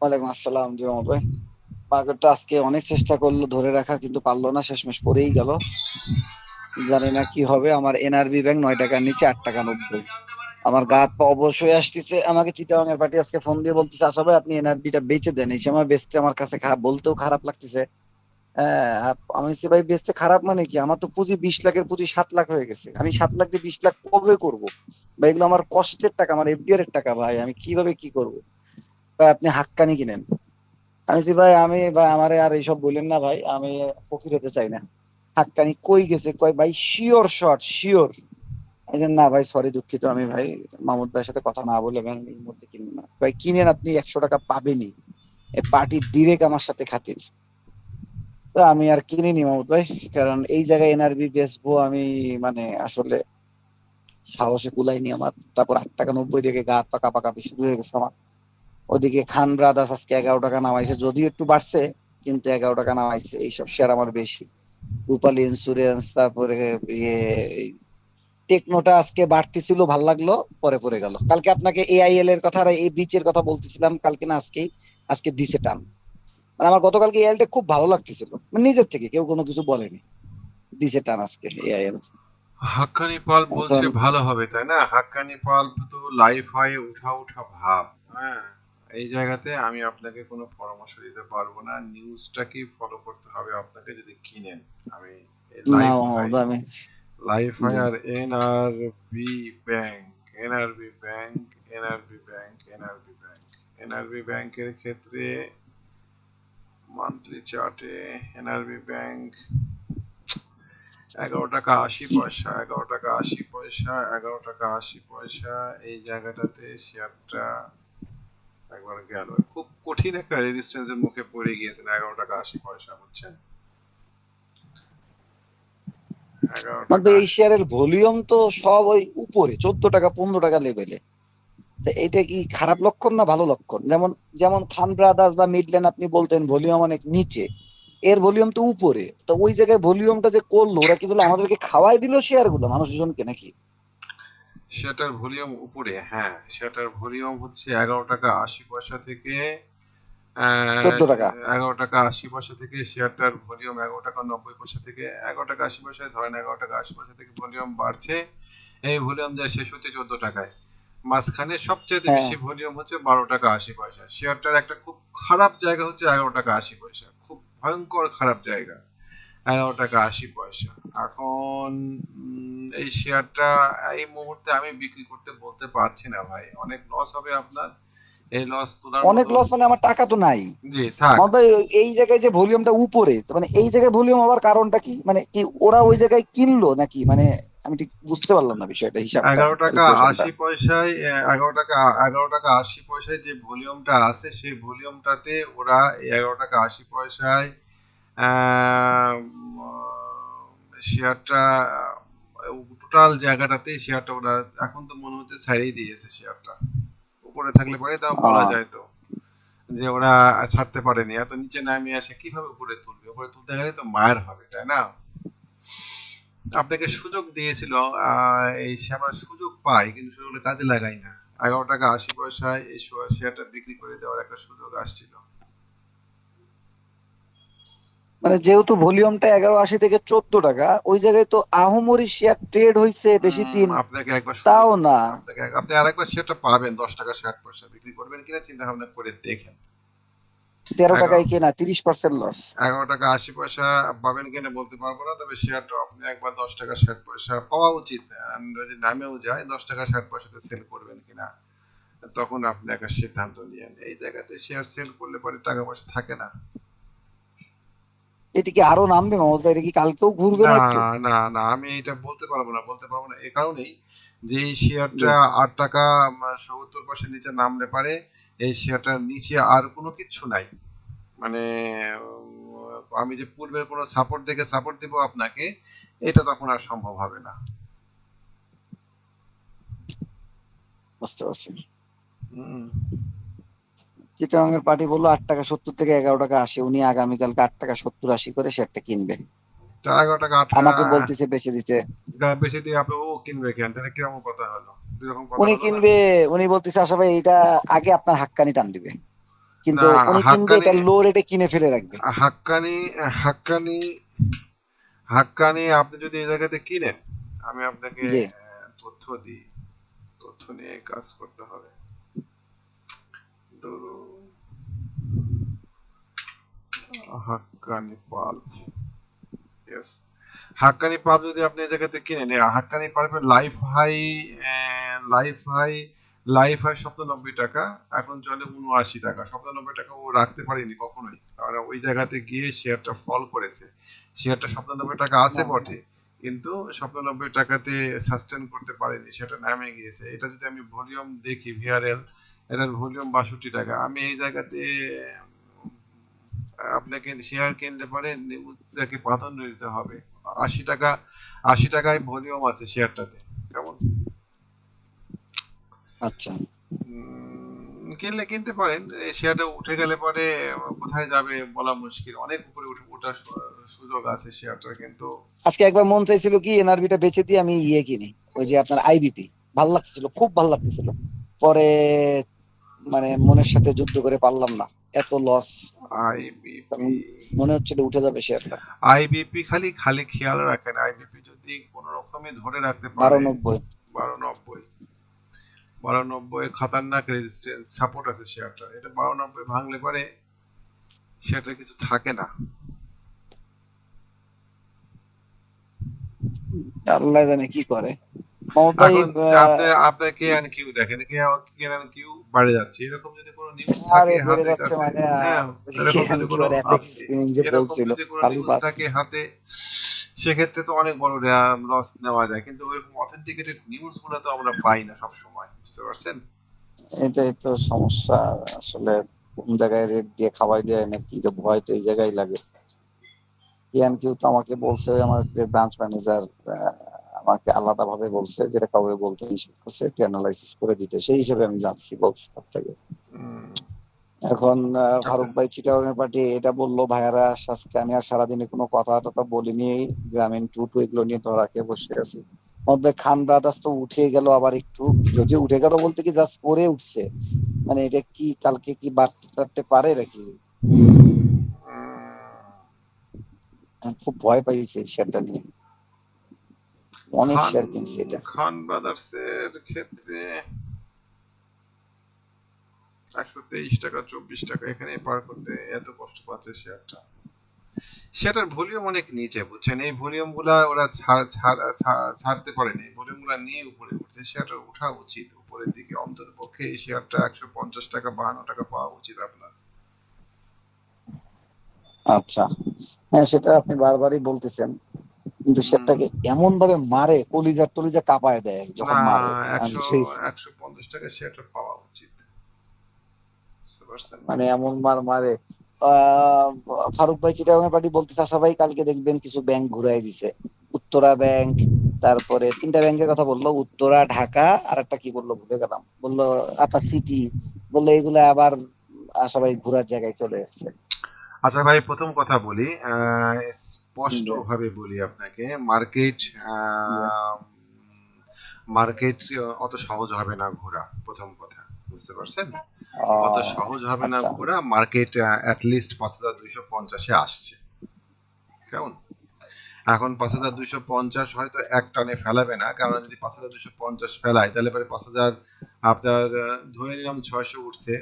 ওয়ালাইকুম আসসালাম জি মামুদ ভাই। মার্কেটটা আজকে অনেক চেষ্টা করল, ধরে রাখা কিন্তু পারল না, শেষমেশ পড়েই গেল। জানি না কি হবে, আমার এনআরবি ব্যাংক নয় টাকার নিচে আট টাকা নব্বই। আমার গা পা অবশ্যই আসতেছে। আমাকে চিটাগাং এর পার্টি আজকে ফোন দিয়ে বলতেছে, আশা ভাই, আপনি এনআরবিটা বেচে দেন। এই সময় বেচতে আমার কাছে বলতেও খারাপ লাগতেছে। হ্যাঁ আমি বলছি, ভাই, বেচতে খারাপ মানে কি? আমার তো পুঁজি বিশ লাখের পুঁজি সাত লাখ হয়ে গেছে। আমি সাত লাখ দিয়ে বিশ লাখ কবে করব? ভাই, এগুলো আমার কষ্টের টাকা, আমার এফডিআর এর টাকা, ভাই। আমি কীভাবে কি করব? আপনি হাক্কানি কিনেন। আমি বলছি, ভাই, আমি, ভাই, আমারে আর এইসব বললেন না ভাই, আমি ফকির হতে চাই না। হাক্কানি কই গেছে? কয়, ভাই শিওর শট শিওর না ভাই সরি দুঃখিত, আমি ভাই, মামুদ ভাইয়ের সাথে কথা না বলে আমি এই মুহূর্তে কিনবো না। ভাই, কিনেন আপনি, একশো টাকা পাবেনই। এই পার্টি ডিরেক্ট আমার সাথে খাতির। তো আমি আর কিনিনি মামুদ ভাই, কারণ এই জায়গায় এনআরবি বেচবো আমি মানে আসলে সাহসে কুলাইনি আমার। তারপর আট টাকা নব্বই থেকে গা হাত পা কাঁপাকাঁপি শুরু হয়ে গেছে আমার। ওদিকে খান ব্রাদার্স আজকে এগারো টাকা নামাইছে যদিও একটু বাড়ছে কিন্তু এগারো টাকা নামাইছে এইসব শেয়ার আমার বেশি। রূপালী ইন্স্যুরেন্স তারপরে ইয়ে টেকনোটা আজকে বাড়তেছিল ভালো লাগল পরে পড়ে গেল। কালকে আপনাকে এআইএল এর কথা আর এই বিচের কথা বলতেছিলাম কালকে না আজকেই আজকে দিছে টান। মানে আমার গতকালকে এআইএল টা খুব ভালো লাগতেছিল মানে নিজের থেকে কেউ কোনো কিছু বলেনি। দিছে টান আজকে এআইএল হাক্কানি পাল্প বলছে ভালো হবে তাই না? হাক্কানি পাল্প তো লাইফ হাই উঠা উঠা ভাব হ্যাঁ। এই জায়গাতে আমি আপনাকে কোনো পরামর্শ দিতে পারব না। নিউজটাকে ফলো করতে হবে আপনাকে যদি কিনেন। আমি লাইফ জি। আর NRB bank NRB bank NRB bank NRB bank NRB ব্যাংকের ক্ষেত্রে মান্থলি চার্টে এনআরবি ব্যাংক এগারো টাকা আশি পয়সা এগারো টাকা আশি পয়সা এগারো টাকা আশি পয়সা। এই জায়গাটাতে শেয়ারটা একবার গেল। খুব কঠিন একটা রেজিস্ট্যান্সের মুখে পড়ে গিয়েছেন। এগারো টাকা আশি পয়সা বুঝছেন? মানে এই শেয়ারের ভলিউম তো সব ওই উপরে চোদ্দ টাকা পনেরো টাকা লেভেলে তো এটা কি খারাপ লক্ষণ না ভালো লক্ষণ? যেমন যেমন খান ব্রাদার্স বা মিডল্যান্ড আপনি বলতেন ভলিউম অনেক নিচে এর ভলিউম তো উপরে। তো ওই জায়গায় ভলিউমটা যে করল ওরা কি তাহলে আমাদেরকে খাওয়াই দিল শেয়ারগুলো মানুষজনকে নাকি? সেটার ভলিউম উপরে হ্যাঁ সেটার ভলিউম হচ্ছে এগারো টাকা আশি পয়সা থেকে আহ, 14 টাকা। এগারো টাকা আশি পয়সা থেকে শেয়ারটার ভলিউম এগারো টাকা নব্বই পয়সা থেকে এগারো টাকা আশি পয়সায় ধরেন এগারো টাকা আশি পয়সা থেকে ভলিউম বাড়ছে এই ভলিউম যায় শেষ হচ্ছে চোদ্দ টাকায় মাঝখানে সবচেয়ে হ্যাঁ। বেশি ভলিউম হচ্ছে বারো টাকা আশি পয়সা শেয়ারটার একটা খুব খারাপ জায়গা হচ্ছে এগারো টাকা আশি পয়সা খুব ভয়ঙ্কর খারাপ জায়গা এগারো টাকা আশি পয়সা। এখন এই শেয়ারটা এই মুহূর্তে আমি বিক্রি করতে বলতে পারছি না ভাই। অনেক লস হবে আপনার। এই লস তোলার অনেক লস মানে আমার টাকা তো নাই। জি থাক। ভাই এই জায়গায় যে ভলিউমটা উপরে মানে এই জায়গায় ভলিউম হওয়ার কারণটা কি? মানে কি ওরা ওই জায়গায় কিনলো নাকি? মানে আমি ঠিক বুঝতে পারলাম না বিষয়টা হিসাবটা এগারো টাকা আশি পয়সায় এগারো টাকা এগারো টাকা আশি পয়সায় যে ভলিউমটা আছে সেই ভলিউমটাতে ওরা এগারো টাকা আশি পয়সায় শেয়ারটা টোটাল জায়গাটাতে শেয়ারটা ওরা এখন তো মনে হচ্ছে ছাড়িয়ে দিয়েছে শেয়ারটা। উপরে থাকলে পরে তাও বলা যায় তো। যে ওরা ছাড়তে পারেনি। এত নিচে নামিয়ে আসে কীভাবে উপরে তুলবে? উপরে তুলতে গেলে তো মায়ের হবে তাই না? আপনাকে সুযোগ দিয়েছিল এই আমরা সুযোগ পাই কিন্তু সুযোগটা কাজে লাগাই না। এগারো টাকা আশি পয়সায় এই শেয়ার- শেয়ারটা বিক্রি করে দেওয়ার একটা সুযোগ আসছিল। মানে যেহেতু ভলিউমটা এগারো আশি থেকে চোদ্দ টাকা ওই জায়গায় তো আহমরি শেয়ার ট্রেড হয়েছে বেশি দিন আপনাকে একবার তাও না। আপনি আরেকবার শেয়ারটা পাবেন দশ টাকা ষাট পয়সা বিক্রি করবেন কিনা চিন্তা ভাবনা করে দেখেন। তেরো টাকায় কেনা তিরিশ পার্সেন্ট লস এগারো টাকা আশি পয়সা পাবেন কিনা বলতে পারব না তবে শেয়ারটা আপনি একবার দশ টাকা ষাট পয়সা পাওয়া উচিত। যদি নামেও যায় দশ টাকা ষাট পয়সাতে সেল করবেন কিনা তখন আপনি একটা সিদ্ধান্ত নিয়েন এই জায়গাতে শেয়ার সেল করলে পরে টাকা পয়সা থাকে না। এটা কি আরও নামবে মমতা এটা কি কালকেও ঘুরবে না না না আমি এটা বলতে পারব না বলতে পারব না এই কারণেই যে এই শেয়ারটা আট টাকা সত্তর পয়সা নিচে নামলে পারে এই শেয়ারটার নিচে আর কোনো কিচ্ছু নাই। মানে আমি যে পূর্বের কোনো সাপোর্ট দেখে সাপোর্ট দিব আপনাকে এটা তখন আর সম্ভব হবে না। বুঝতে পারছি। হুম। চিটাগাংয়ের পার্টি বলল আট টাকা সত্তর থেকে এগারো টাকা আসে উনি আগামীকালকে আট টাকা সত্তর আশি করে শেয়ারটা কিনবে। এগারো টাকা আমাকে বলতেছে বেঁচে দিতে। দিয়ে আপনি ও কিনবে কেন তাহলে কীরকম কথা হলো? উনি কিনবে উনি বলতেছে আশা ভাই এটা আগে আপনার হাক্কানি টান দিবে। কিন্তু উনি কিনবে এটা লো রেটে কিনে ফেলে রাখবে। হাক্কানি হাক্কানি হাক্কানি আপনি যদি এই জায়গাতে কিনেন আমি আপনাকে। তথ্য দিই। তথ্য নিয়ে কাজ করতে হবে। ধরুন, Hakkani pulp yes Hakkani pulp যদি আপনি এই জায়গাতে কিনেন এই হাক্কানি পাল্পের life high life high life high সপ্তানব্বই টাকা এখন চলে উনআশি টাকা। সপ্তানব্বই টাকা ও রাখতে পারেনি কখনোই। কারণ ওই জায়গাতে গিয়ে শেয়ারটা ফল করেছে। শেয়ারটা সপ্তানব্বই টাকা আছে বটে কিন্তু সপ্তানব্বই টাকাতে সাস্টেন করতে পারেনি। সেটা নামে গিয়েছে। এটা যদি আমি ভলিউম দেখি ভিআরএল এটার ভলিউম বাষট্টি টাকা। আমি এই জায়গাতে আপনাকে শেয়ার কিনতে পারে নিউজটাকে প্রাধান্য দিতে হবে। আশি টাকা আশি টাকায় ভলিউম আছে শেয়ারটাতে কেমন? আচ্ছা। কিনলে কিনতে পারেন এই শেয়ারটা উঠে গেলে পরে কোথায় যাবে বলা মুশকিল। অনেক উপরে উঠে ওঠার সুযোগ আছে শেয়ারটা কিন্তু আজকে একবার মন চাইছিল কি এনআরবিটা বেচে দিয়ে আমি ইয়ে কিনি ওই যে আপনার আইবিপি ভালো লাগছিল খুব ভালো লাগতেছিল। পরে মানে মনের সাথে যুদ্ধ করে পারলাম না। এত লস আইবিপি মনে হচ্ছিল উঠে যাবে শেয়ারটা আইবিপি খালি খালি খেয়াল রাখেন আইবিপি যদি কোন রকমে ধরে রাখতে বারো পারে নব্বই। বারো নব্বই। বারো নব্বই খাতারনাক রেজিস্ট্যান্স সাপোর্ট আছে শেয়ারটা এটা বারো নব্বই ভাঙলে পরে শেয়ারটা কিছু থাকে না। আল্লাহ জানে কি করে। মামুদ ভাই এখন আহ, আপনি কে এন্ড কিউ দেখেন কে কে এন্ড কিউ বাড়ে যাচ্ছে। এরকম যদি কোনো নিউজ থাকে হাতে কাছে হ্যাঁ, এরকম যদি কোনো আর FX আপনি- যে এরকম বলছিল, যদি কোনো কালু নিউজ থাকে হাতে সেক্ষেত্রে তো অনেক বড় লস নেওয়া যায়। কিন্তু ওইরকম অথেন্টিকেটেড নিউজগুলো তো আমরা পাই না সব সময় বুঝতে পারছেন? এটাই তো সমস্যা। আসলে কোন জায়গায় রেট দিয়ে খাওয়াই দেয় নাকি ভয় তো এই জায়গায় লাগে। ইয়ান কেউ তো আমাকে বলছে আমাদের ব্রাঞ্চ ম্যানেজার আমাকে আলাদা ভাবে বলছে যেটা কাউকে বলতে নিষেধ করছে একটু অ্যানালাইসিস করে দিতে। সেই হিসেবে আমি জানছি বলছি আপনাকে এখন আহ, ফারুক ভাই চিটাগাং পার্টি এটা বলল ভাইয়ারা আজকে আমি আর সারাদিনে কোনো কথা টথা বলিনি গ্রামীণ টু টু এগুলো নিয়ে বসে আছি। মধ্যে খান ব্রাদার্স তো উঠে গেল আবার একটু যদিও উঠে গেল বলতে কি জাস্ট পরে উঠছে। মানে এটা কি কালকে কি বাড়তে পারে নাকি? খুব ভয় পাইছি শেয়ারটা নিয়ে। অনেক শেয়ার কিনছি এটা। খান ব্রাদার্স এর ক্ষেত্রে একশো তেইশ টাকা চব্বিশ টাকা এখানে পার করতে এত কষ্ট পাচ্ছে শেয়ারটা সেটার ভলিউম অনেক নিচে বুঝছেন? এই ভলিউমগুলা ওরা ছাড় ছাড় ছাড়- ছাড়তে পারেনি ভলিউমগুলা নিয়ে উপরে উঠছে। শেয়ারটা ওঠা উচিত। উপরের দিকে অন্তত পক্ষে এই শেয়ারটা একশো পঞ্চাশ টাকা বাহান্ন টাকা পাওয়া উচিত আপনার। আচ্ছা। হ্যাঁ সেটা আপনি বারবারই বলতেছেন। কিন্তু। শেয়ারটাকে এমন ভাবে মারে কলিজা টলিজা কাঁপায় দেয় যখন মারে। একশো পঞ্চাশ টাকা শেয়ারটা পাওয়া উচিত। মানে এমন মার মারে। ফারুক ভাই চিটাগাং পার্টি বলতেছে আশা ভাই কালকে দেখবেন কিছু ব্যাংক ঘুরাই দিছে। উত্তরা ব্যাংক তারপরে তিনটা ব্যাংকের কথা বলল। উত্তরা ঢাকা আর একটা কি বলল? ভুলে গেলাম। বলল আটা সিটি বলল এগুলা আবার আশা ভাই ঘুরার জায়গায় চলে এসছে। আচ্ছা ভাই প্রথম কথা বলি স্পষ্ট ভাবে বলি আপনাকে মার্কেট মার্কেট অত সহজ হবে না ঘোরা প্রথম কথা বুঝতে পারছেন? অত সহজ হবে না আচ্ছা। ঘোরা মার্কেট অ্যাট লিস্ট পাঁচ হাজার দুইশো পঞ্চাশে আসছে কেমন? এখন পাঁচ হাজার দুইশো পঞ্চাশ হয়তো এক টানে ফেলাবে না, কারণ যদি পাঁচ হাজার দুইশো পঞ্চাশ ফেলায়, তাহলে পরে পাঁচ হাজার আপনার ধরে নিলাম ছয়শো উঠছে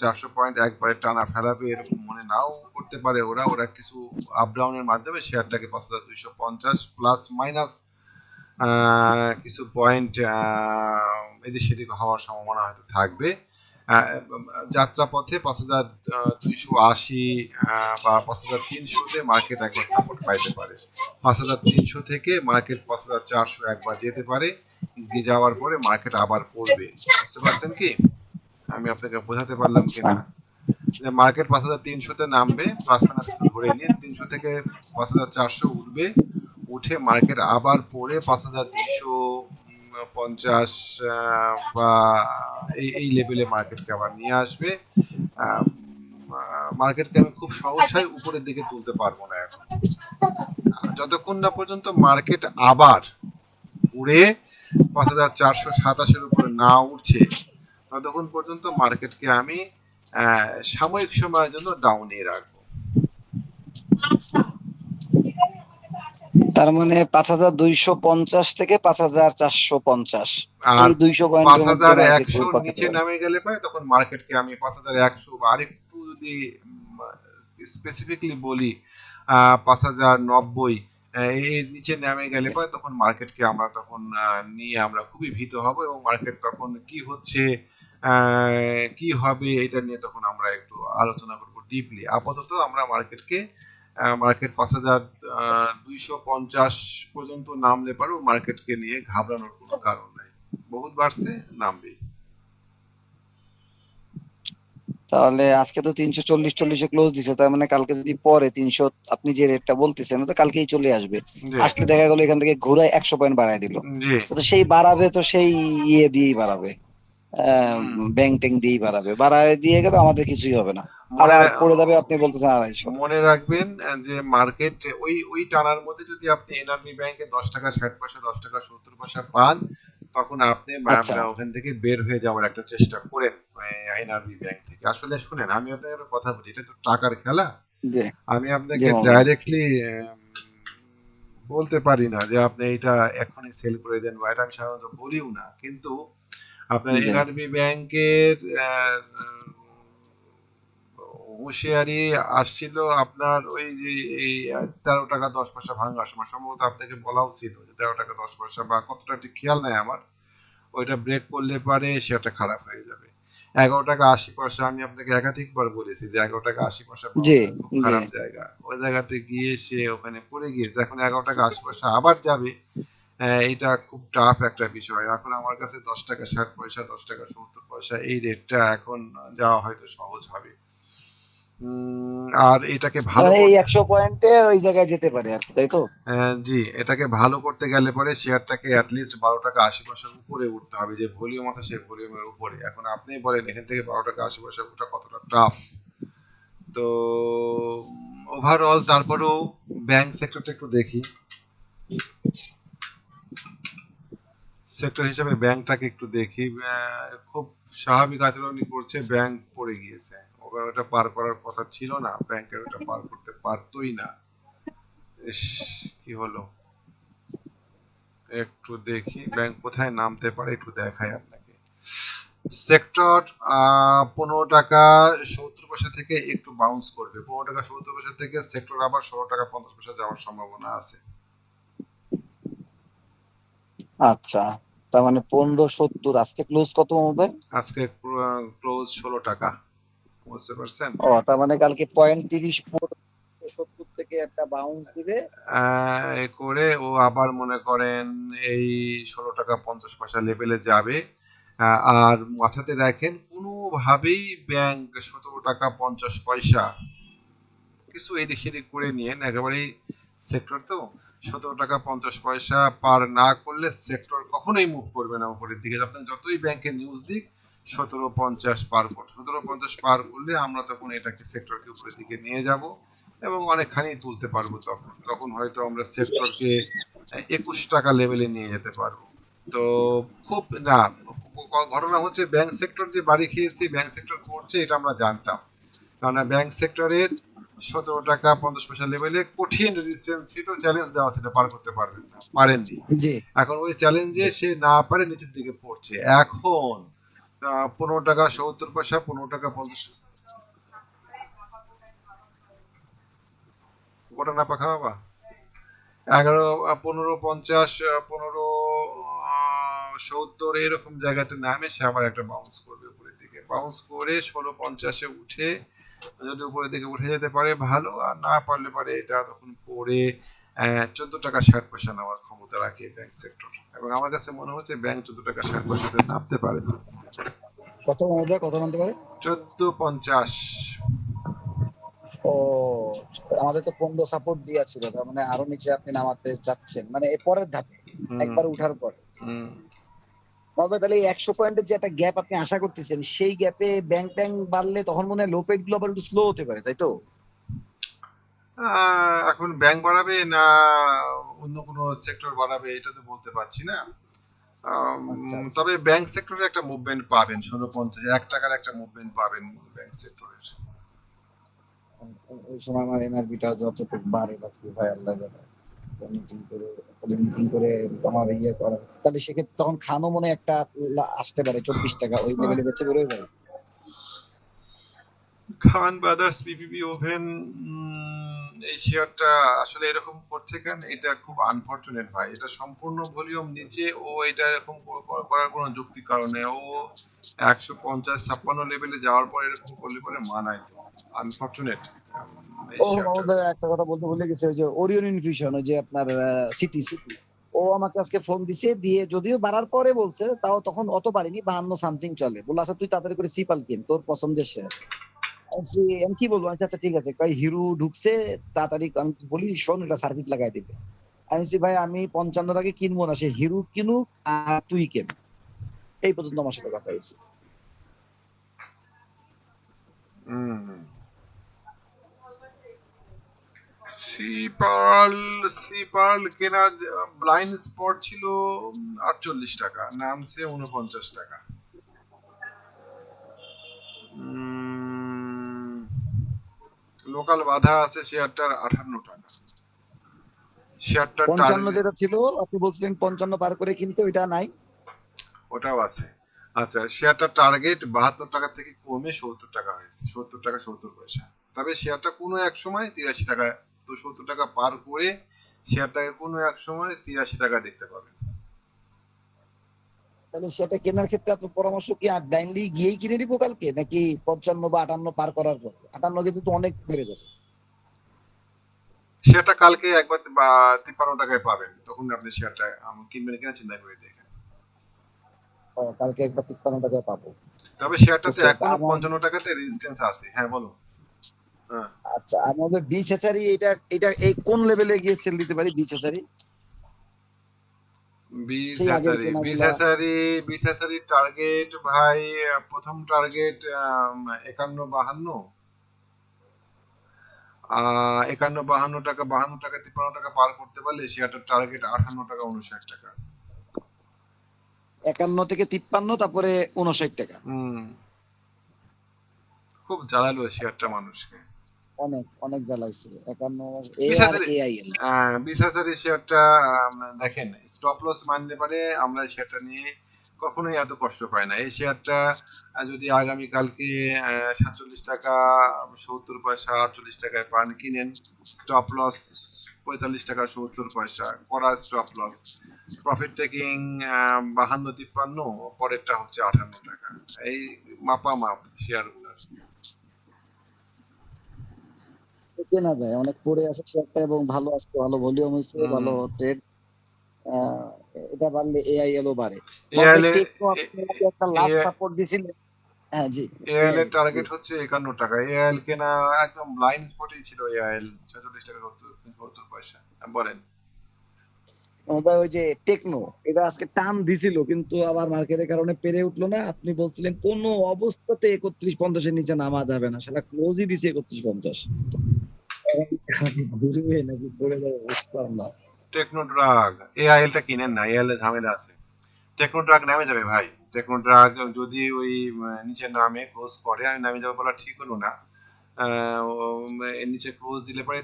চারশো পয়েন্ট একবারে টানা ফেলাবে এরকম মনে নাও করতে পারে ওরা ওরা কিছু আপ ডাউনের মাধ্যমে শেয়ারটাকে পাঁচ হাজার দুইশো পঞ্চাশ প্লাস মাইনাস কিছু পয়েন্ট এদিক সেদিক হওয়ার সম্ভাবনা হয়তো থাকবে। যাত্রাপথে পাঁচ হাজার দুইশো আশি বা পাঁচ হাজার তিনশোতে মার্কেট একবার সাপোর্ট পাইতে পারে। পাঁচ হাজার তিনশো থেকে মার্কেট পাঁচ হাজার চারশো একবার যেতে পারে। যাওয়ার পরে মার্কেট আবার পড়বে বুঝতে পারছেন কি? আমি আপনাকে বোঝাতে পারলাম কিনা যে মার্কেট পাঁচ হাজার তিনশোতে নামবে প্লাস মাইনাস ধরে নিন, তিনশো থেকে পাঁচ হাজার চারশো উঠবে, উঠে মার্কেট আবার পড়ে পাঁচ হাজার দুইশো পঞ্চাশ বা এই এই লেভেলে মার্কেটকে আবার নিয়ে আসবে। আহ, মার্কেটকে আমি খুব সহসাই উপরের দিকে তুলতে পারব না এখন। যতক্ষণ না পর্যন্ত মার্কেট আবার উড়ে পাঁচ হাজার চারশো সাতাশের উপরে না উঠছে ততক্ষণ পর্যন্ত মার্কেটকে আমি সাময়িক সময়ের জন্য ডাউনে রাখব। তার মানে পাঁচ হাজার দুইশো পঞ্চাশ থেকে পাঁচ হাজার চারশো পঞ্চাশ। আর দুইশো পাঁচ হাজার একশো নিচে নামে গেলে পরে তখন মার্কেটকে আমি পাঁচ হাজার একশো বা আরেকটু যদি স্পেসিফিকলি বলি পাঁচ হাজার নব্বই এর নিচে নামে গেলে পরে তখন মার্কেটকে আমরা তখন নিয়ে আমরা খুবই ভীত হব এবং মার্কেট তখন কি হচ্ছে আহ, কি হবে এটা নিয়ে তখন আমরা একটু আলোচনা করব ডিপলি আপাতত আমরা মার্কেটকে মার্কেট পাঁচ হাজার দুইশো পঞ্চাশ পর্যন্ত নামলে পারেও মার্কেটকে নিয়ে ঘাবড়ানোর কোনো কারণ নাই। বহুত বাড়ছে নামবে তাহলে আজকে তো তিনশো চল্লিশ চল্লিশে ক্লোজ দিছে তার মানে কালকে যদি পরে তিনশো আপনি যে রেটটা বলতেছেন তো কালকেই চলে আসবে। আসলে দেখা গেলো এখান থেকে ঘুরায় একশো পয়েন্ট বাড়ায় দিল। তো সেই বাড়াবে তো সেই ইয়ে দিয়েই বাড়াবে। ব্যাংক ট্যাং দিয়েই বাড়াবে। বাড়ায় দিয়ে গেলে আমাদের কিছুই হবে না। আবার পড়ে যাবে আপনি বলতেছেন আড়াইশো। মনে রাখবেন যে মার্কেট ওই ওই টানার মধ্যে যদি আপনি এনআরবি ব্যাংকে দশ টাকা ষাট পয়সা দশ টাকা সত্তর পয়সা পান তখন আপনি আচ্ছা। ওখান থেকে বের হয়ে যাওয়ার একটা চেষ্টা করেন এনআরবি ব্যাংক থেকে। আসলে শুনেন আমি আপনাকে একটা কথা বলি এটা তো টাকার খেলা। আমি আপনাকে? ডাইরেক্টলি বলতে পারি না যে আপনি এটা এখনই সেল করে দেন বা এটা আমি সাধারণত বলিও না। কিন্তু আপনার এনআরবি ব্যাংকের হুঁশিয়ারি আসছিল আপনার ওই যে এই তেরো টাকা দশ পয়সা ভাঙার সময়। সম্ভবত আপনাকে ছিল যে তেরো টাকা দশ পয়সা বা কতটা ঠিক খেয়াল নাই আমার ওইটা ব্রেক করলে পারে সেটা খারাপ হয়ে যাবে। এগারো টাকা আশি পয়সা আমি আপনাকে একাধিকবার বলেছি যে এগারো টাকা আশি পয়সা খারাপ জায়গা। ওই জায়গাতে গিয়ে সে ওখানে পড়ে গিয়েছে। এখন এগারো টাকা আশি পয়সা আবার যাবে। এটা খুব টাফ একটা বিষয়। এখন আমার কাছে দশ টাকা ষাট পয়সা দশ টাকা সত্তর পয়সা এই রেটটা এখন যাওয়া হয়তো সহজ হবে। আর এটাকে ভালো মানে এই করতে- একশো পয়েন্টে ওই জায়গায় যেতে পারে আর তাই তো? জি এটাকে ভালো করতে গেলে পরে শেয়ারটাকে অ্যাটলিস্ট বারো টাকা আশি পয়সার উপরে উঠতে হবে। যে ভলিউম আছে সেই ভলিউমের উপরে। এখন আপনি বলেন এখান থেকে বারো টাকা আশি পয়সা ওঠা কতটা টাফ তো ওভারঅল তারপরেও ব্যাংক সেক্টরটা একটু দেখি। সেক্টর হিসেবে ব্যাংকটাকে একটু দেখি খুব স্বাভাবিক আচরণই করছে, ব্যাংক পড়ে গিয়েছে। ওখানে ওটা পার করার কথা ছিল না, ব্যাংকের ওটা পার করতে পারতোই না। কি হলো? একটু দেখি, ব্যাংক কোথায় নামতে পারে, একটু দেখাই আপনাকে। সেক্টর পনেরো টাকা সত্তর পয়সা থেকে একটু বাউন্স করবে। পনেরো টাকা সত্তর পয়সা থেকে সেক্টর আবার ষোলো টাকা পঞ্চাশ পয়সা যাওয়ার সম্ভাবনা আছে। আচ্ছা। তার মানে পনেরো সত্তর। আজকে ক্লোজ কত মহোদয়? আজকে ক্লোজ ষোলো টাকা। বুঝতে পারছেন? ও তার মানে কালকে পয়েন্ট তিরিশ সত্তর থেকে একটা বাউন্স দিবে। করে ও আবার মনে করেন এই ষোলো টাকা পঞ্চাশ পয়সা লেভেলে যাবে। আর মাথাতে রাখেন কোনোভাবেই ব্যাংক সতেরো টাকা পঞ্চাশ পয়সা। কিছু এদিক সেদিক করে নিয়েন একেবারেই সেক্টর তো। সতেরো টাকা পঞ্চাশ পয়সা পার না করলে সেক্টর কখনোই মুভ করবে না উপরের দিকে। আপনি যতই ব্যাংকের নিউজ দিক, সতেরো পঞ্চাশ পার করতে সতেরো পঞ্চাশ পার করলে আমরা তখন এটাকে সেক্টরকে উপরের দিকে নিয়ে যাব এবং অনেকখানি তুলতে পারব তখন। তখন হয়তো আমরা সেক্টরকে একুশ টাকা লেভেলে নিয়ে যেতে পারব। তো খুব না ঘটনা হচ্ছে ব্যাংক সেক্টর যে বাড়ি খেয়েছি ব্যাংক সেক্টর করছে, এটা আমরা জানতাম। কারণ ব্যাংক সেক্টরের সতেরো টাকা পঞ্চাশ পয়সা লেভেলে কঠিন রেজিস্ট্যান্স ছিল চ্যালেঞ্জ দেওয়া ছিল পার করতে পারবেন না পারেননি এখন ওই চ্যালেঞ্জে সে না পারে নিচের দিকে পড়ছে। এখন পনেরো টাকা সত্তর পয়সা পনেরো টাকা পঞ্চাশ না পাখা বাবা এগারো পনেরো পঞ্চাশ পনেরো সত্তর এরকম জায়গাতে নামে সে আবার একটা বাউন্স করবে উপরের দিকে। বাউন্স করে ষোলো পঞ্চাশে উঠে যদি উপরের দিকে উঠে যেতে পারে ভালো। আর না পারলে পারে এটা তখন পড়ে চোদ্দ টাকা ষাট পয়সা নেওয়ার ক্ষমতা রাখে ব্যাংক সেক্টর এবং আমার কাছে মনে হচ্ছে ব্যাংক চোদ্দ টাকা ষাট পয়সাতে নামতে পারে। কত মহোদয় কত নামতে পারে? চোদ্দ পঞ্চাশ। ও আমাদের তো পনেরো সাপোর্ট দিয়া ছিল তার মানে আরও নিচে আপনি নামাতে যাচ্ছেন। মানে এর পরের ধাপে একবার উঠার পর। মহোদয় তাহলে একশো পয়েন্টের যে একটা গ্যাপ আপনি আশা করতেছেন সেই গ্যাপে ব্যাংক ট্যাঙ্ক বাড়লে তখন মনে হয় লো পেডগুলো আবার একটু স্লো হতে পারে তাই তো? এখন ব্যাংক বাড়াবে না অন্য কোনো সেক্টর বাড়াবে এটা তো বলতে পারছি না। আচ্ছা, আচ্ছা। তবে ব্যাংক সেক্টরে একটা মুভমেন্ট পাবেন ষোলো পঞ্চাশ এক টাকার একটা মুভমেন্ট পাবেন ব্যাংক সেক্টরের ওই সময় আমার এনআরবিটা যতটুকু বাড়ে বা কি হয় আল্লাহ জানে। মিটিং করে মিটিং করে আমার ইয়ে করা। তাহলে সেক্ষেত্রে তখন খানও মনে একটা আসতে পারে, চব্বিশ টাকা, ওই লেভেলে বেঁচে বেরোয় যাবে খান ব্রাদার্স পিপিপি ওভেন এই শেয়ারটা আসলে এরকম করছে কেন? এটা খুব আনফরচুনেট ভাই। এটা সম্পূর্ণ ভলিউম নিচে, ও এটা এরকম কর- কর- করার কোনো যুক্তি কারণে ও একশো পঞ্চাশ, ছাপ্পান্ন লেভেলে যাওয়ার পর এরকম করলে পরে মানায় তো। আনফরচুনেট ও মাহমুদ একটা কথা বলতে ভুলে গেছে যে ওরিয়ন ইনফিউশন ওই যে আপনার সিটি সিটি ও আমাকে আজকে ফোন দিছে, দিয়ে যদিও বাড়ার পরে বলছে, তাও তখন অত পারিনি বাহান্ন সামথিং চলে। বলল আচ্ছা তুই তাড়াতাড়ি করে সিপাল কিন তোর পছন্দের শেয়ার আমি কি বলব? আচ্ছা ঠিক আছে। কই হিরো ঢুকছে, তাড়াতাড়ি আমি বলি, শোন, এটা সার্কিট লাগাই দিবে। আমি ভাই, আমি পঞ্চান্ন টাকা কিনবো না, সে হিরো কিনুক আর তুই কেন? এই পর্যন্ত আমার সাথে কথা হয়েছে। সিপাল সিপাল কেনার ব্লাইন্ড স্পট ছিল আটচল্লিশ টাকা নামছে উনপঞ্চাশ টাকা। লোকাল বাধা আছে শেয়ারটার আঠান্ন টাকা। শেয়ারটার পঞ্চান্ন যেটা ছিল আপনি বলছিলেন পঞ্চান্ন পার করে কিনতে ওইটা নাই। ওটাও আছে। আচ্ছা শেয়ারটা টার্গেট বাহাত্তর টাকা থেকে কমে সত্তর টাকা হয়েছে সত্তর টাকা সত্তর পয়সা। তবে শেয়ারটা কোনো এক সময় তিরাশি টাকা তো সত্তর টাকা পার করে শেয়ারটাকে কোনো এক সময় তিরাশি টাকা দেখতে পাবেন। তাহলে সেটা কেনার ক্ষেত্রে আপনার পরামর্শ কি ব্লাইন্ডলি গিয়েই কিনে নিবো কালকে? নাকি পঞ্চান্ন বা আটান্ন পার করার পর? আটান্ন কিন্তু তো অনেক বেড়ে যাবে। শেয়ারটা কালকে একবার বা তিপ্পান্ন টাকায় পাবেন তখন আপনি শেয়ারটা আম, কিনবেন কিনা চিন্তা করে দেখেন। কালকে একবার তিপ্পান্ন টাকায় পাবো। তবে শেয়ারটাতে বুঝতে এখনও পঞ্চান্ন টাকাতে রেজিস্ট্যান্স আছে। হ্যাঁ বলো আচ্ছা আমাদের বিচ এটা এটা এই কোন লেভেলে গিয়ে সেল দিতে পারি বিচ হ্যাচারি বিশ হ্যাচারি টার্গেট ভাই প্রথম টার্গেট একান্ন বাহান্ন। একান্ন বাহান্ন টাকা বাহান্ন টাকা তিপ্পান্ন টাকা পার করতে পারলে শেয়ারটার টার্গেট আঠান্ন টাকা উনষাট টাকা। একান্ন থেকে তিপ্পান্ন তারপরে উনষাট টাকা। হুম। খুব জ্বালালো শেয়ারটা মানুষকে। অনেক অনেক জ্বালাইছে। একান্ন বিশ আর হাজারে- এআইএল আহ, বিশ হাজারি শেয়ারটা দেখেন স্টপ লস মানলে পারে আমরা শেয়ারটা নিয়ে কখনোই এত কষ্ট পাই না। এই শেয়ারটা যদি আগামী কালকে সাতচল্লিশ টাকা সত্তর পয়সা আটচল্লিশ টাকায় পান কিনেন স্টপ লস পঁয়তাল্লিশ টাকা সত্তর পয়সা করা স্টপ লস প্রফিট টেকিং বাহান্ন তিপ্পান্ন পরেরটা হচ্ছে আঠান্ন টাকা। এই মাপা মাপ শেয়ার কেনা যায়। অনেক পড়ে আছে শেয়ারটা এবং ভালো আজকে ভালো ভলিউম হয়েছে। ভালো ট্রেড এটা বাড়লে এআইএল ও বাড়ে। একটা লাভ সাপোর্ট দিছিলেন হ্যাঁ জি। এআইএল এর টার্গেট হচ্ছে একান্ন টাকা। এআইএল কেনা একদম লাইন স্পটেই ছিল এআইএল ছেচল্লিশ টাকা সত্তর সত্তর পয়সা। বলেন। ভাই ওই যে টেকনো এটা আজকে টান দিছিল কিন্তু আবার মার্কেটের কারণে পেরে উঠল না। আপনি বলছিলেন কোন অবস্থাতে একত্রিশ পঞ্চাশের নিচে নামা যাবে না সেটা ক্লোজই দিছে একত্রিশ পঞ্চাশ। যদি ওই নামে ক্লোজ করে, আমি নামে বলা ঠিক হলো না। নিচে ক্লোজ দিলে পরে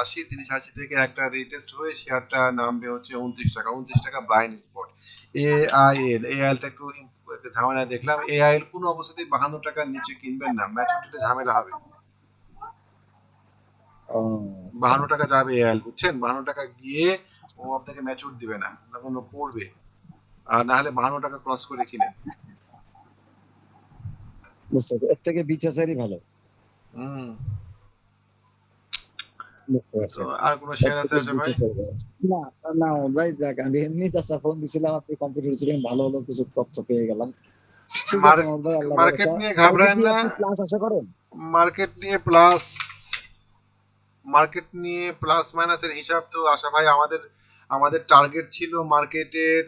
আশি, তিরিশ আশি থেকে একটা রিটেস্ট হয়ে শেয়ারটা নামবে হচ্ছে উনত্রিশ টাকা। উনত্রিশ টাকা ব্লাইন্ড স্পট এআইএল এআইএল টা একটু ঝামেলা দেখলাম। এআইএল কোনো অবস্থাতেই বাহান্ন টাকার নিচে কিনবেন না। ম্যাচুরিটিতে ঝামেলা হবে। বাহান্ন টাকা যাবে বুঝছেন? বাহান্ন টাকা গিয়ে ও আপনাকে ম্যাচুর দিবে না। তখন ও পড়বে আর না হলে বাহান্ন টাকা ক্রস করে কিনেন এর থেকে বিচারই ভালো। হুম। বুঝতে পারছি। তো আর কোনো শেয়ার আছে ভাই? না না ভাই যাক আমি এমনি চাষা ফোন দিছিলাম আপনি কম্পিউটার ছিলেন ভালো ভালো কিছু তথ্য পেয়ে গেলাম। মার্কেট নিয়ে না। আপনি আশা করেন? মার্কেট নিয়ে প্লাস মার্কেট নিয়ে প্লাস মাইনাসের হিসাব তো আশা ভাই আমাদের আমাদের টার্গেট ছিল মার্কেটের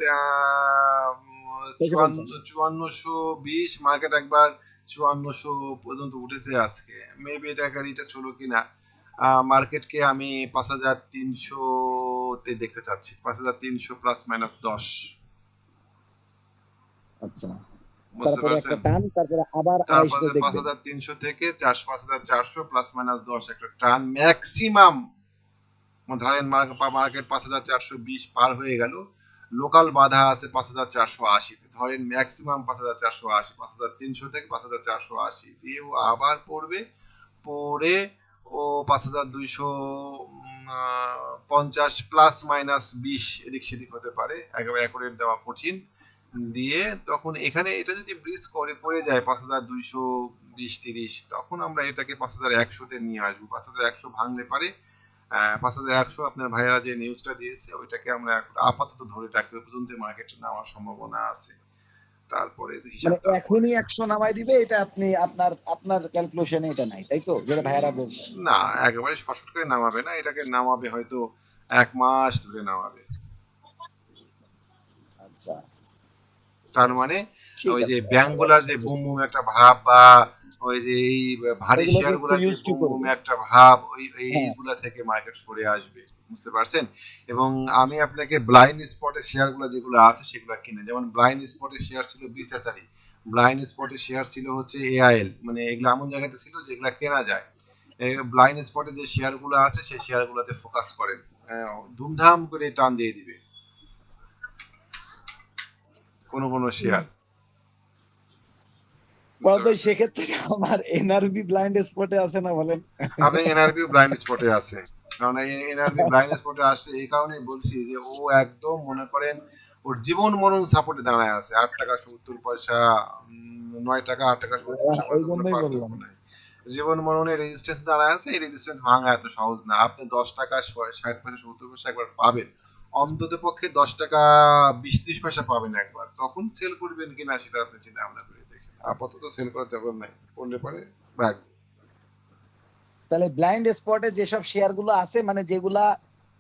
চুয়ান্নশো বিশ মার্কেট একবার চুয়ান্নশো পর্যন্ত উঠেছে আজকে। মেবি এটা রিটেস্ট হলো কিনা মার্কেটকে আমি পাঁচ হাজার তিনশো তে দেখতে চাচ্ছি। পাঁচ হাজার তিনশো প্লাস মাইনাস দশ। আচ্ছা। তারপরে একটা টান তারপরে আবার পাঁচ দেখবেন। হাজার তিনশো থেকে চারশো পাঁচ হাজার চারশো প্লাস মাইনাস দশ একটা টান ম্যাক্সিমাম ধরেন মার্কেট পাঁচ হাজার চারশো বিশ পার হয়ে গেল। লোকাল বাধা আছে ধরেন ম্যাক্সিমাম পাঁচ হাজার চারশো আশি পাঁচ হাজার তিনশো থেকে আবার পড়বে পড়ে ও পাঁচ হাজার দুইশো পঞ্চাশ প্লাস মাইনাস বিশ এদিক সেদিক হতে পারে। একেবারে অ্যাকুরেট দেওয়া কঠিন। দিয়ে তখন এখানে এটা যদি ব্রিজ করে পড়ে যায় পাঁচ হাজার দুইশো বিশ তিরিশ তখন আমরা এটাকে পাঁচ হাজার একশোতে নিয়ে আসব। পাঁচ হাজার একশো ভাঙলে পারে পাঁচ হাজার একশো আপনার ভাইয়েরা যে নিউজটা দিয়েছে ওইটাকে আমরা আপাতত ধরে রাখি। ওই পর্যন্ত মার্কেটে নেওয়ার সম্ভাবনা আছে। তারপরে মানে এখনই একশো নামাই দিবে এটা আপনি আপনার আপনার ক্যালকুলেশনে এটা নাই তাই তো? যেটা ভাইয়ারা বলছে। না একেবারে শর্ট করে নামাবে না এটাকে নামাবে হয়তো এক মাস ধরে নামাবে। আচ্ছা। তার মানে ওই যে। ব্যাংকগুলার যে বুম বুম একটা ভাব বা ওই যে এই ভারী শেয়ারগুলা যে বুম বুম একটা ভাব ওই হ্যাঁ। এইগুলা থেকে মার্কেট সরে আসবে। বুঝতে পারছেন? এবং আমি আপনাকে ব্লাইন্ড স্পটের শেয়ারগুলা যেগুলো আছে সেগুলো কিনে। যেমন ব্লাইন্ড স্পটের শেয়ার ছিল বিসেসারি ব্লাইন্ড স্পটের শেয়ার ছিল হচ্ছে এআইএল মানে এগুলো এমন জায়গাতে ছিল যেগুলা কেনা যায়। ব্লাইন্ড স্পটে যে শেয়ারগুলো আছে সেই শেয়ার গুলোতে ফোকাস করেন ধুমধাম করে টান দিয়ে দিবে। কোন কোন শেয়ার সেক্ষেত্রে আমার এনআরবি ব্লাইন্ড স্পটে আছে না বলেন? আপনি এনআরবি ব্লাইন্ড স্পটে আছে। কারণ এনআরবি ব্লাইন্ড স্পটে আসে এই কারণেই বলছি যে ও একদম মনে করেন ওর জীবন মরণ সাপোর্টে দাঁড়ায় আছে। আট টাকা সত্তর পয়সা নয় টাকা আট টাকা সত্তর। জীবন মরণের রেজিস্ট্যান্স দাঁড়ায় আছে এই রেজিস্ট্যান্স ভাঙা এত সহজ না। আপনি দশ টাকা ষাট পয়সা সত্তর পয়সা একবার পাবেন। অন্তত পক্ষে দশ টাকা বিশ ত্রিশ পয়সা পাবেন একবার। তখন সেল করবেন কিনা সেটা আপনি চিন্তা ভাবনা করে দেখেন। আপাতত সেল করার দরকার নাই। করলে পরে ভাগ। তাহলে ব্লাইন্ড স্পটে যেসব শেয়ারগুলো আছে মানে যেগুলা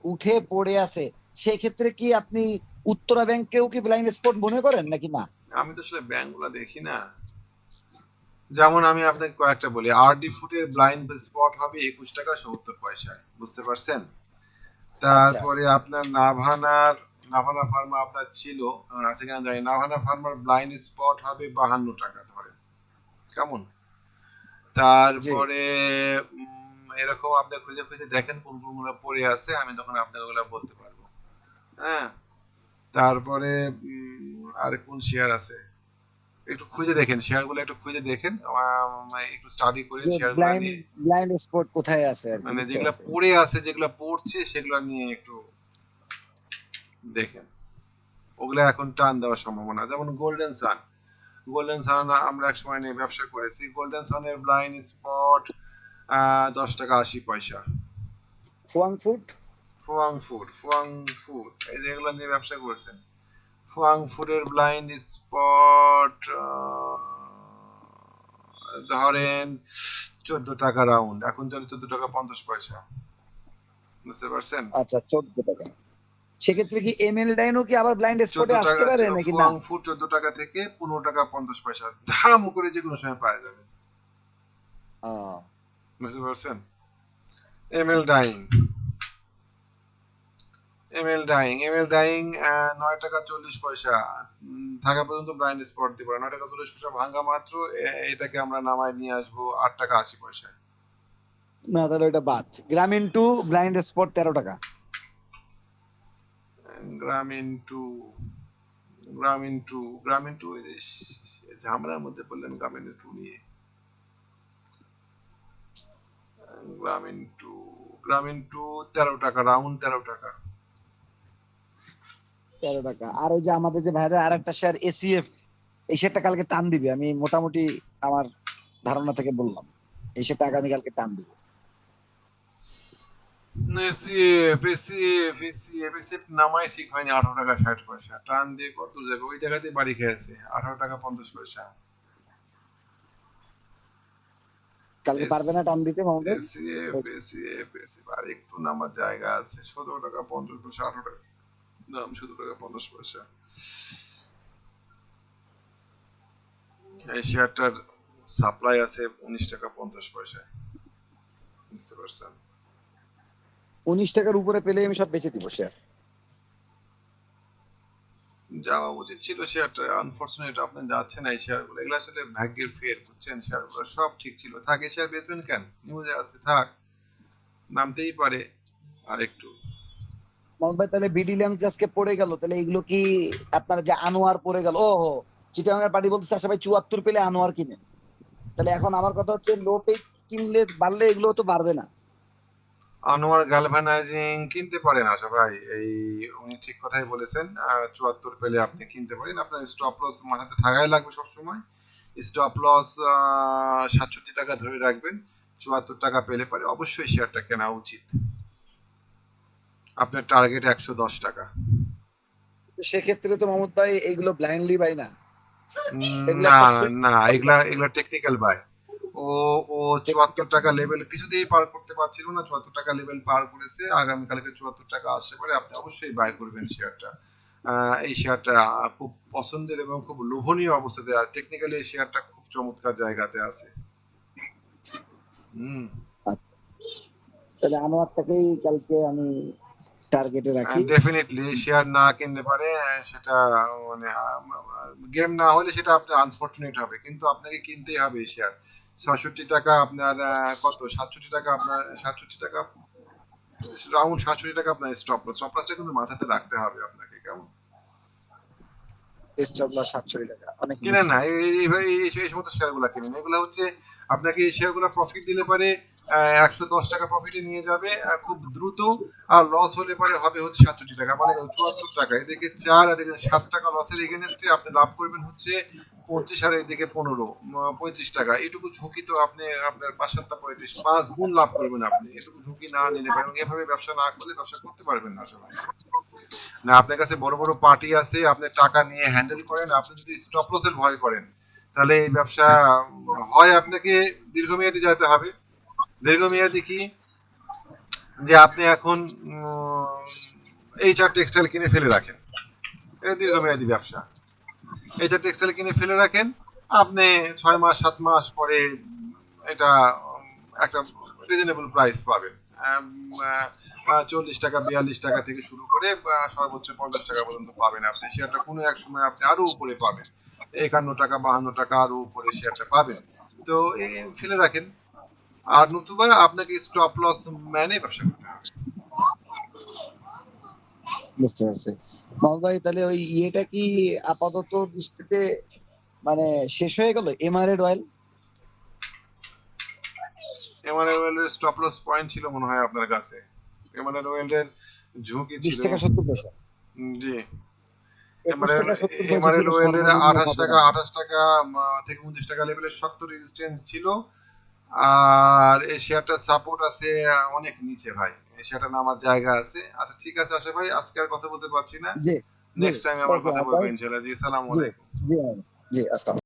উঠে পড়ে আছে সেক্ষেত্রে কি আপনি উত্তরা ব্যাংকেও কি ব্লাইন্ড স্পট মনে করেন নাকি না? আমি তো আসলে ব্যাংকগুলো দেখি না। যেমন আমি আপনাকে কয়েকটা বলি আরডি ফুডের ব্লাইন্ড স্পট হবে একুশ টাকা সত্তর পয়সায়। বুঝতে পারছেন? তারপরে আপনার নাভানার নাভানা ফার্মা আপনার ছিল। আছে কিনা জানি। নাভানা ফার্মার ব্লাইন্ড স্পট হবে বাহান্ন টাকা ধরে। কেমন? তারপরে এরকম আপনি খুঁজে খুঁজে দেখেন কোন কোনগুলো পড়ে আছে, আমি তখন আপনাকে ওগুলো বলতে পারব। হ্যাঁ? তারপরে আর কোন শেয়ার আছে? একটু খুঁজে দেখেন শেয়ারগুলো একটু খুঁজে দেখেন একটু স্টাডি করে শেয়ারগুলো নিয়ে। ব্লাইন্ড স্পট কোথায় আছে মানে যেগুলো পড়ে আছে যেগুলো পড়ছে সেগুলো নিয়ে একটু দেখেন। ওগুলো এখন টান দেওয়ার সম্ভাবনা যেমন গোল্ডেন সান গোল্ডেন সান আমরা এক সময় নিয়ে ব্যবসা করেছি। গোল্ডেন সানের ব্লাইন্ড স্পট দশ টাকা আশি পয়সা। Fuwang food Fuwang food Fuwang food এই যে এগুলো নিয়ে ব্যবসা করেছেন। ফুয়াং ফুডের ব্লাইন্ড স্পট ধরেন চোদ্দ টাকা রাউন্ড এখন চলে চোদ্দ টাকা পঞ্চাশ পয়সা। বুঝতে পারছেন? আচ্ছা চোদ্দ টাকা। সেক্ষেত্রে কি এমএল ডাইনও কি আবার ব্লাইন্ড চোদ্দ স্পটে আসতে টাকা পারে নাকি না? ফুড চোদ্দ টাকা থেকে পনেরো টাকা পঞ্চাশ পয়সা। দাম করে যে কোনো সময় পাওয়া যাবে। বুঝতে পারছেন? ML ML dyeing ML dyeing নয় টাকা চল্লিশ পয়সা। থাকা পর্যন্ত ব্লাইন্ড স্পট দিব নয় টাকা চল্লিশ পয়সা ভাঙা মাত্র এটাকে আমরা নামায় নিয়ে আসব আট টাকা আশি পয়সা না তাহলে ওটা বাদ। গ্রামীণ টু ব্লাইন্ড স্পট তেরো টাকা। গ্রামীণ টু গ্রামীণ টু গ্রামীণ টু ঝামেলার মধ্যে পড়লেন গ্রামীণ টু নিয়ে। গ্রামীণ টু গ্রামীণ টু তেরো টাকা রাউন্ড তেরো টাকা। তেরো টাকা। আর ওই যে আমাদের যে ভাইরা আর একটা শেয়ার এসিএফ এই শেয়ারটা কালকে টান দিবে। আমি মোটামুটি আমার ধারণা থেকে বললাম এই শেয়ারটা আগামীকালকে টান দিবে। এসিএফ এসিএফ এসিএফ এসিএফ নামাই ঠিক হয়নি আঠারো টাকা ষাট পয়সা। টান দিয়ে কত যাবে? ওই বাড়ি খেয়েছে আঠারো টাকা পঞ্চাশ পয়সা। কালকে পারবে না টান দিতে মামুদের এসিএফ এসিএফ এসিএফ আর একটু নামার জায়গা আছে সতেরো টাকা পঞ্চাশ পয়সা আঠারো টাকা। দাম সতেরো টাকা পঞ্চাশ পয়সা এই শেয়ারটার সাপ্লাই আছে উনিশ টাকা পঞ্চাশ পয়সায় বুঝতে পারছেন উনিশ টাকার উপরে পেলে আমি সব বেচে দিব শেয়ার যাওয়া উচিত ছিল শেয়ারটা আনফরচুনেট আপনি যাচ্ছেন এই শেয়ারগুলো এগুলো আসলে ভাগ্যের ফের বুঝছেন শেয়ারগুলো সব ঠিক ছিল থাক শেয়ার বেচবেন কেন নিউজে আছে থাক নামতেই পারে আর একটু মোহাম্মদ ভাই তাহলে বিডি ল্যাম্পস আজকে পড়ে গেল। তাহলে এগুলো কি আপনার যে আনোয়ার পড়ে গেল? ও হো চিটাগাঙ্গের পার্টি বলতেছে আশা ভাই চুয়াত্তর পেলে আনোয়ার কিনে। তাহলে এখন আমার কথা হচ্ছে লোটে কিনলে বাড়লে এগুলো তো বাড়বে না। আনোয়ার গ্যালভানাইজিং কিনতে পারেন আশা ভাই। এই উনি ঠিক কথাই বলেছেন চুয়াত্তর পেলে আপনি কিনতে পারেন। আপনার স্টপ লস মাথাতে থাকাই লাগবে সবসময়। স্টপ লস সাতষট্টি টাকা ধরে রাখবেন। চুয়াত্তর টাকা পেলে পারে অবশ্যই শেয়ারটা কেনা উচিত। আপনার টার্গেট একশো দশ টাকা। সেক্ষেত্রে তো মোহাম্মদ ভাই এগুলো ব্লাইন্ডলি বাই না। না না এগুলা এগুলা টেকনিক্যাল বাই ও ও চুয়াত্তর টাকা লেভেল কিছুতেই পার করতে পারছিল না চুয়াত্তর টাকা লেভেল পার করেছে। আগামীকালকে চুয়াত্তর টাকা আসতে পারে আপনি অবশ্যই বাই করবেন শেয়ারটা এই শেয়ারটা খুব পছন্দের এবং খুব লোভনীয় অবস্থাতে আছে টেকনিক্যালি এই শেয়ারটা খুব চমৎকার জায়গাতে আছে। হুম। তাহলে আনোয়ারটাকেই কালকে আমি টার্গেটে রাখি। ডেফিনেটলি শেয়ার না কিনতে পারে সেটা মানে গেম না হলে সেটা আপনার আনফরচুনেট হবে। কিন্তু আপনাকে কিনতেই হবে শেয়ার ছষট্টি টাকা আপনার কত? সাতষট্টি টাকা আপনার সাতষট্টি টাকা রাউন্ড সাতষট্টি টাকা আপনার স্টপ লস স্টপ লসটা কিন্তু মাথাতে রাখতে হবে আপনাকে কেমন? সাতষট্টি টাকা অনেক নিচে। না এই সমস্ত শেয়ারগুলো কিনেন এগুলো হচ্ছে আপনাকে এই শেয়ারগুলো প্রফিট দিলে পারে একশো দশ টাকা প্রফিটে নিয়ে যাবে আহ, খুব দ্রুত আর লস হলে পারে হবে হচ্ছে সাতষট্টি টাকা মানে চুয়াত্তর টাকা। এদিকে চার আর এদিকে সাত টাকা লসের এগেনস্টে আপনি লাভ করবেন হচ্ছে পঁচিশ আর এদিকে পনেরো পঁয়ত্রিশ টাকা। এটুকু ঝুঁকি তো আপনি আপনার পাঁচ সাতটা পঁয়ত্রিশ পাঁচ গুণ লাভ করবেন আপনি। এটুকু ঝুঁকি না নিলে পারেন এভাবে ব্যবসা না করলে ব্যবসা করতে পারবেন না আসলে না, আপনার কাছে বড় বড় পার্টি আছে, আপনি টাকা নিয়ে হ্যান্ডেল করেন, আপনি যদি স্টপ লসের ভয় করেন, তাহলে এই ব্যবসা, হয় আপনাকে দীর্ঘমেয়াদী যেতে হবে। দীর্ঘমেয়াদী কি? যে আপনি এখন এইচআর টেক্সটাইল কিনে ফেলে রাখেন। এটা দীর্ঘমেয়াদী ব্যবসা। এইচআর টেক্সটাইল কিনে ফেলে রাখেন, আপনি ছয় মাস, সাত মাস পরে এটা একটা রিজনেবল প্রাইস পাবেন। চল্লিশ টাকা, বিয়াল্লিশ টাকা থেকে শুরু করে সর্বোচ্চ পঞ্চাশ টাকা পর্যন্ত পাবেন আপনি। শেয়ারটা কোনো এক সময় আপনি আরও উপরে পাবেন। একান্ন টাকা, বাহান্ন টাকা আরও উপরে শেয়ারটা পাবেন। তো ফেলে রাখেন। আর নতুবা আপনাকে স্টপ লস ম্যানে ব্যবসা করতে হবে। বুঝতে পারছি। ভাই তাহলে ওই ইয়েটা কি আপাতত দৃষ্টিতে মানে শেষ হয়ে গেল? এমআরএড অয়েল এমআরএল এর স্টপ লস পয়েন্ট ছিল মনে হয় আপনার কাছে। এমআরএল এর ঝুঁকি ছিল। টাকা সত্তর পয়সা। জি। এমআরএল ওয়েলের সর্বনিম্ন টাকা না। আঠাশ টাকা থেকে উনত্রিশ টাকা লেভেলের শক্ত রেজিস্ট্যান্স ছিল। আর এই শেয়ারটার সাপোর্ট আছে অনেক নিচে ভাই। এই শেয়ারটা নামার জায়গা আছে। আচ্ছা ঠিক আছে আশা ভাই আজকে আর কথা বলতে পারছি না। নেক্সট টাইম আবার কথা বলব ইনশাআল্লাহ। জি সালাম আলাইকুম। জি জি আসসালাম